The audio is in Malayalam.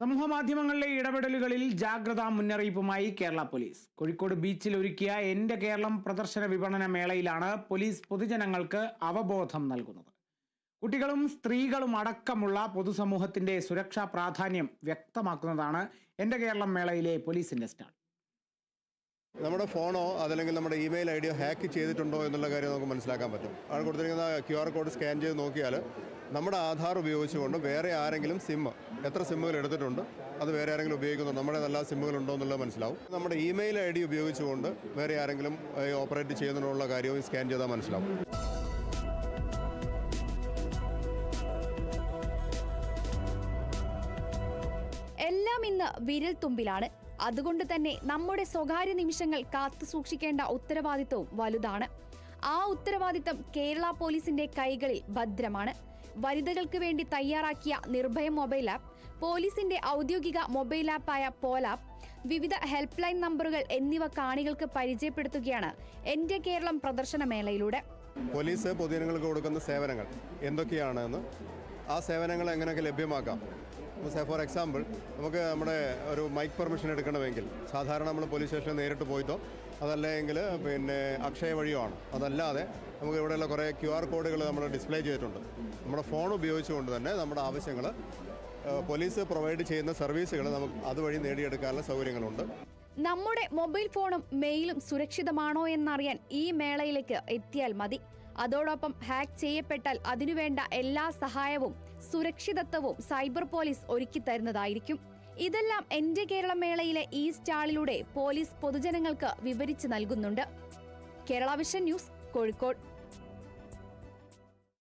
സമൂഹ മാധ്യമങ്ങളിലെ ഇടപെടലുകളിൽ ജാഗ്രതാ മുന്നറിയിപ്പുമായി കേരള പോലീസ്. കോഴിക്കോട് ബീച്ചിൽ ഒരുക്കിയ എന്റെ കേരളം പ്രദർശന വിപണന മേളയിലാണ് പോലീസ് പൊതുജനങ്ങൾക്ക് അവബോധം നൽകുന്നത്. കുട്ടികളും സ്ത്രീകളും അടക്കമുള്ള പൊതുസമൂഹത്തിന്റെ സുരക്ഷാ പ്രാധാന്യം വ്യക്തമാക്കുന്നതാണ് എന്റെ കേരളം മേളയിലെ പോലീസിന്റെ സ്റ്റാൾ. നമ്മുടെ ഫോണോ അതല്ലെങ്കിൽ നമ്മുടെ ഇമെയിൽ ഐ ഡിയോ ഹാക്ക് ചെയ്തിട്ടുണ്ടോ എന്നുള്ള കാര്യം നമുക്ക് മനസ്സിലാക്കാൻ പറ്റും. അവിടെ കൊടുത്തിരിക്കുന്ന ക്യു ആർ കോഡ് സ്കാൻ ചെയ്ത് നോക്കിയാൽ നമ്മുടെ ആധാർ ഉപയോഗിച്ചുകൊണ്ട് വേറെ ആരെങ്കിലും സിം എത്ര സിമ്മുകൾ എടുത്തിട്ടുണ്ട് അത് വേറെ ആരെങ്കിലും ഉപയോഗിക്കുന്നുണ്ടോ നമ്മുടെ നല്ല സിമ്മുകളുണ്ടോ എന്നുള്ളത് മനസ്സിലാവും. നമ്മുടെ ഇമെയിൽ ഐ ഡി ഉപയോഗിച്ചുകൊണ്ട് വേറെ ആരെങ്കിലും ഓപ്പറേറ്റ് ചെയ്യുന്നതിനുള്ള കാര്യവും സ്കാൻ ചെയ്താൽ മനസ്സിലാവും. എല്ലാം ഇന്ന് വിരൽ തുമ്പിലാണ് അതുകൊണ്ട് തന്നെ നമ്മുടെ സ്വകാര്യ നിമിഷങ്ങൾ കാത്തു സൂക്ഷിക്കേണ്ട ഉത്തരവാദിത്വവും വലുതാണ്. ആ ഉത്തരവാദിത്തം കേരള പോലീസിന്റെ കൈകളിൽ ഭദ്രമാണ്. വനിതകൾക്ക് വേണ്ടി തയ്യാറാക്കിയ നിർഭയം മൊബൈൽ ആപ്പ് പോലീസിന്റെ ഔദ്യോഗിക മൊബൈൽ ആപ്പായ പോലാപ്പ് വിവിധ ഹെൽപ്പ് ലൈൻ നമ്പറുകൾ എന്നിവ കാണികൾക്ക് പരിചയപ്പെടുത്തുകയാണ് എന്റെ കേരളം പ്രദർശനമേളയിലൂടെ. പോലീസ് പൊതുജനങ്ങൾക്ക് കൊടുക്കുന്ന സേവനങ്ങൾ എന്തൊക്കെയാണെന്ന് ആ സേവനങ്ങൾ എങ്ങനെയൊക്കെ ലഭ്യമാക്കാം? സേ ഫോർ എക്സാമ്പിൾ നമുക്ക് നമ്മുടെ ഒരു മൈക്ക് പെർമിഷൻ എടുക്കണമെങ്കിൽ സാധാരണ നമ്മൾ പോലീസ് സ്റ്റേഷനിൽ നേരിട്ട് പോയിട്ടോ അതല്ലെങ്കിൽ പിന്നെ അക്ഷയ വഴിയോ ആണ് അതല്ലാതെ നമുക്ക് ഇവിടെയുള്ള കുറേ ക്യു ആർ കോഡുകൾ നമ്മൾ ഡിസ്പ്ലേ ചെയ്തിട്ടുണ്ട്. നമ്മുടെ ഫോൺ ഉപയോഗിച്ചുകൊണ്ട് തന്നെ നമ്മുടെ ആവശ്യങ്ങൾ പോലീസ് പ്രൊവൈഡ് ചെയ്യുന്ന സർവീസുകൾ നമുക്ക് അതുവഴി നേടിയെടുക്കാനുള്ള സൗകര്യങ്ങളുണ്ട്. നമ്മുടെ മൊബൈൽ ഫോണും മെയിലും സുരക്ഷിതമാണോ എന്നറിയാൻ ഈ മേളയിലേക്ക് എത്തിയാൽ മതി. അതോടൊപ്പം ഹാക്ക് ചെയ്യപ്പെട്ടാൽ അതിനുവേണ്ട എല്ലാ സഹായവും സുരക്ഷിതത്വവും സൈബർ പോലീസ് ഒരുക്കി തരുന്നതായിരിക്കും. ഇതെല്ലാം എന്റെ കേരള മേളയിലെ ഈ സ്റ്റാളിലൂടെ പോലീസ് പൊതുജനങ്ങൾക്ക് വിവരിച്ചു നൽകുന്നുണ്ട്. Kerala vision news Kozhikode.